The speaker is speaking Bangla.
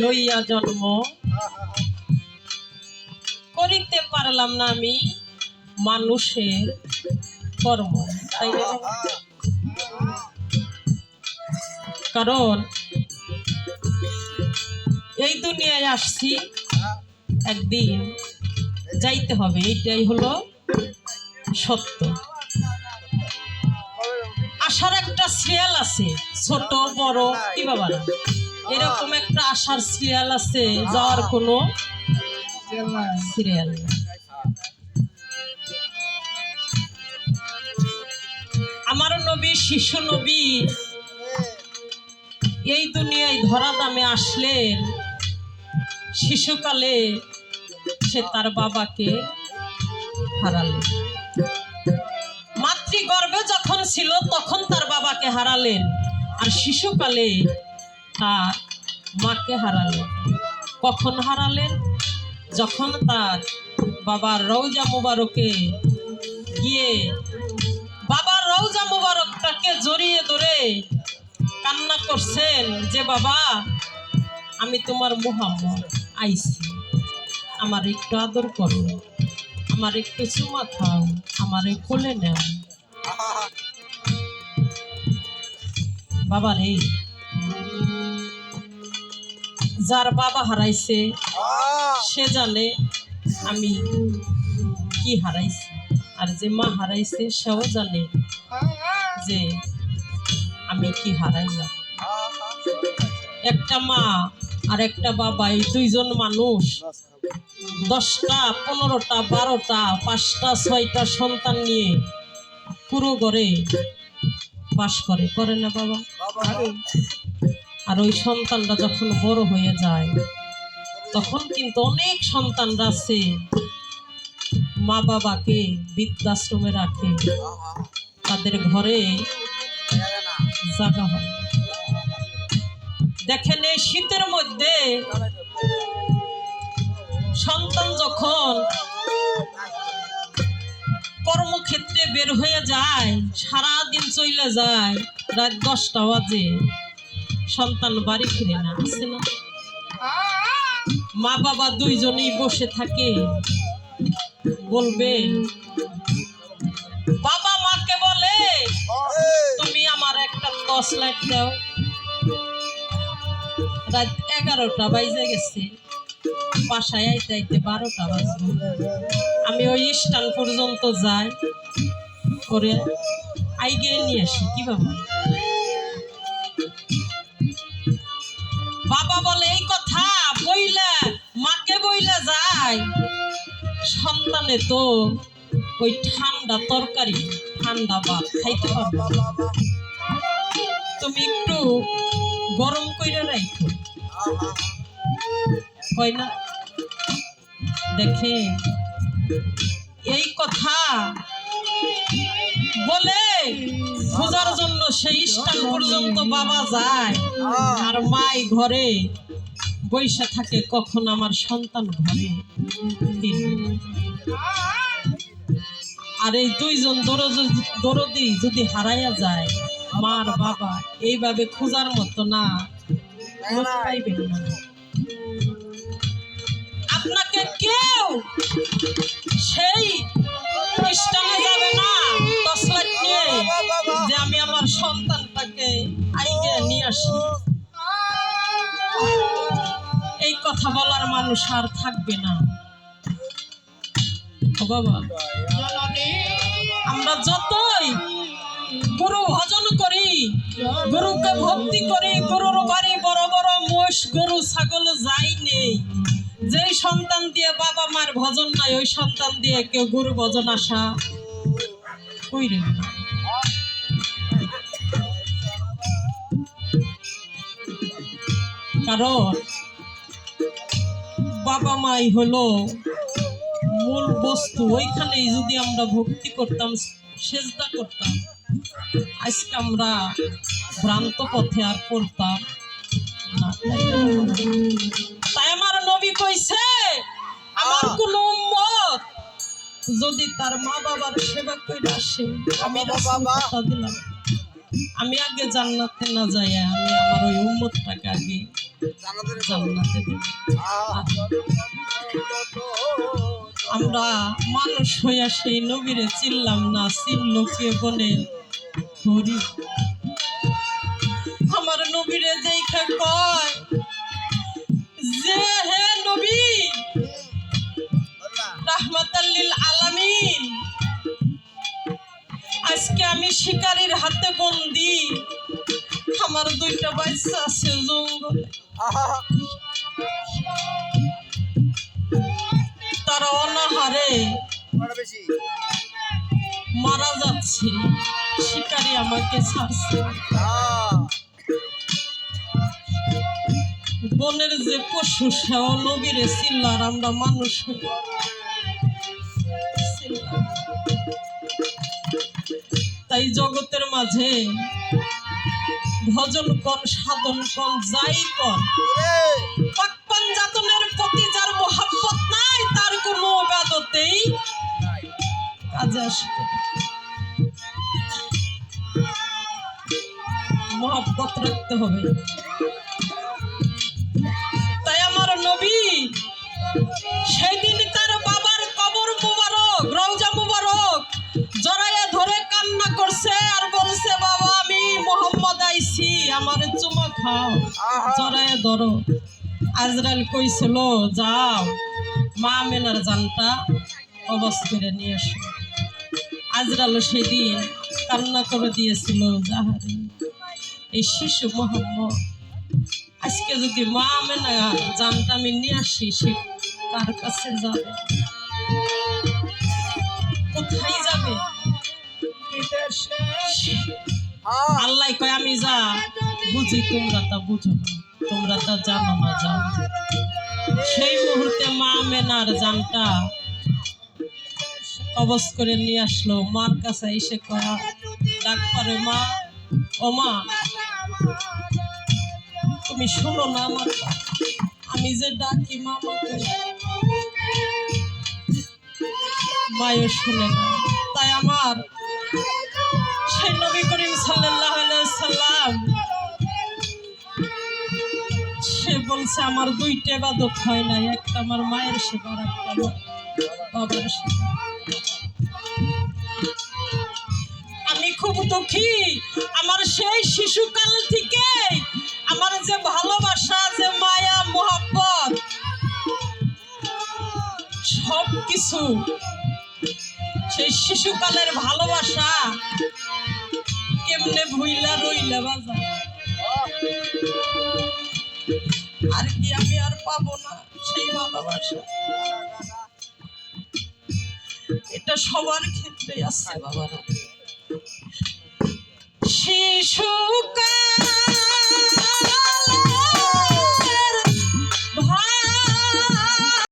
লইয়া জন্ম। করিতে পারলাম না আমি মানুষের কর্ম, তাই কারণ এই দুনিয়ায় আসছি, একদিন যাইতে হবে, এইটাই হলো সত্য। আসার একটা সিরিয়াল আছে, ছোট, বড়, কি বাবা এরকম একটা আশার সিরিয়াল আছে যাওয়ার কোনো সিরিয়াল আমার নবী শিশু নবী এই দুনিয়ায় ধরা দামে আসলেন শিশুকালে সে তার বাবাকে হারালেন মাতৃগর্ভে যখন ছিল তখন তার বাবাকে হারালেন। আর শিশুকালে তার মাকে হারালেন। কখন হারালেন? যখন তার বাবার রৌজা মুবারকে গিয়ে বাবার রৌজা মুবারকটাকে জড়িয়ে ধরে কান্না করছেন যে, বাবা, আমি তোমার মোহাম্মদ, আইসি। আমার একটু আদর করো। আমার একটু চুমা খাও। আমার কোলে নেও। বাবার রে যার বাবা হারাইছে সে জানে আমি কি হারাইছি। আর যে মা হারাইছে সেও জানে যে আমি কি হারাইলাম। একটা মা আর একটা বাবা এই দুইজন মানুষ দশটা পনেরোটা বারোটা পাঁচটা ছয়টা সন্তান নিয়ে পুরো ঘরে বাস করে। করে না বাবা। আর ওই সন্তানটা যখন বড় হয়ে যায়, তখন কিন্তু অনেক সন্তানরা আছে মা বাবাকে বৃদ্ধাশ্রমে রাখে। তাদের ঘরে জাগা হয়। দেখেন এই শীতের মধ্যে সন্তান যখন কর্মক্ষেত্রে বের হয়ে যায় সারা দিন চলে যায়, রাত দশটা বাজে। সন্তান বাড়ি ফিরে না আছে না। মা বাবা দুইজনেই বসে থাকে। বলবে, বাবা মাকে বলে, তুমি আমার একটা দশ লাখ দাও। রাত এগারোটা বাইজে গেছে। বাসায় আইতে আইতে বারোটা বাজবে আমি ওই স্টান পর্যন্ত যাই, করে আইগে নিয়ে আসি কি বাবা সন্তানে তো ওই ঠান্ডা তরকারি, ঠান্ডা ভাত খাইতে পারবে। তুমি একটু গরম কইরা রাখো হয় না দেখে এই কথা বলে খোঁজার জন্য সেই স্থান পর্যন্ত বাবা যায় আর মাই ঘরে বৈশা থাকে কখন আমার সন্তান ঘরে। আর এই দুইজন দরদি যদি হারাইয়া যায় মার বাবা এইভাবে খোঁজার মতো না। পাইবেন না। আপনাকে কেউ সেই খ্রিস্টানে যাবে না নিয়ে যে আমি আমার সন্তানটাকে আইগে নিয়ে আসি। এই কথা বলার মানুষ আর থাকবে না। বাবা। আমরা যতই গুরু ভজন করি, গরুকে ভক্তি করি, গরুর বাড়ি বড় বড় মোষ, গরু, ছাগল যাই নেই। যেই সন্তান দিয়ে বাবা মার ভজন নাই, ওই সন্তান দিয়ে কেউ গুরু ভজন আসা কইরে কারণ বাবা মাই হলো মূল বস্তু ওইখানেই যদি আমরা ভক্তি করতাম সেজদা করতাম আজকে আমরা ভ্রান্ত পথে আর পড়তাম না তাই আমার নবী কইছে আমার কোন উম্মত যদি তার মা বাবার সেবা করে আসে আমি কথা দিলাম। আমি আগে জান্নাতে না যাই আমি আমার ওই উম্মতটাকে আগে জান্নাতে দেবে। আমরা মানুষ হইয়া সেই নবীরে চিনলাম না চিনল কে বলে হরি। আমার নবীরে যেইখা কয়, যে হে নবী রাহমাতাল্লিল আলামিন, আজকে আমি শিকারীর হাতে বন্দি। আমার দুইটা বাচ্চা আছে জঙ্গলে। মারা যাচ্ছে। শিকারী আমাকে ছাড়ছে। বনের যে পশু সেও নবীরে চিল্লার আমরা মানুষ তাই জগতের মাঝে ভজন কর সাধন কর যাই কর। পাক পাঞ্জাতনের প্রতি যার মোহাব্বত কোনো বেদতেই কাজে আসবে না। মহাব্বত রাখতে হবে। তাই আমার নবী সেই দিন তার বাবার কবর মুবারক রওজা মুবারক জড়াইয়া ধরে কান্না করছে আর বলছে বাবা আমি মোহাম্মদ আইছি আমার চুমা খাও জড়াইয়া ধরো। আজরাল কইছিল যাও মা মেনার জানটা অবস করে নিয়ে এসো। আজরাল সেদিন কান্না করে দিয়েছিল যাহারে এই শিশু মোহাম্মদ, আজকে যদি মা মেনা জানটা আমি নিয়ে আসি, সে তার কাছে যাবে? কোথায় যাবে? আল্লাহ কয়, আমি যা বুঝি, তোমরা তা বুঝো তোমরা তা জানো না, জানো। সেই মুহূর্তে মা মেনার জানটা অবস করে নিয়ে আসলো। মার কাছে এসে করা ডাক পারে মা। ও মা, তুমি শোনো না আমার। আমি যে ডাকি মামা মায়ও শুনে না। তাই আমার সেই নবী করিম সাল্লাহ সাল্লাম সে বলছে, আমার দুইটা বাদত হয় নাই। একটা আমার মায়ের সেবা একটা বাবার সেবা। দুঃখী আমার সেই শিশুকাল থেকে আমার যে ভালোবাসা, যে মায়া, মোহাব্বত সব কিছু সেই শিশুকালের ভালোবাসা কেমনে ভুইলা রইলা বাজা আর কি আমি আর পাবো না সেই ভালোবাসা? এটা সবার ক্ষেত্রে আছে বাবারা। শিশুকা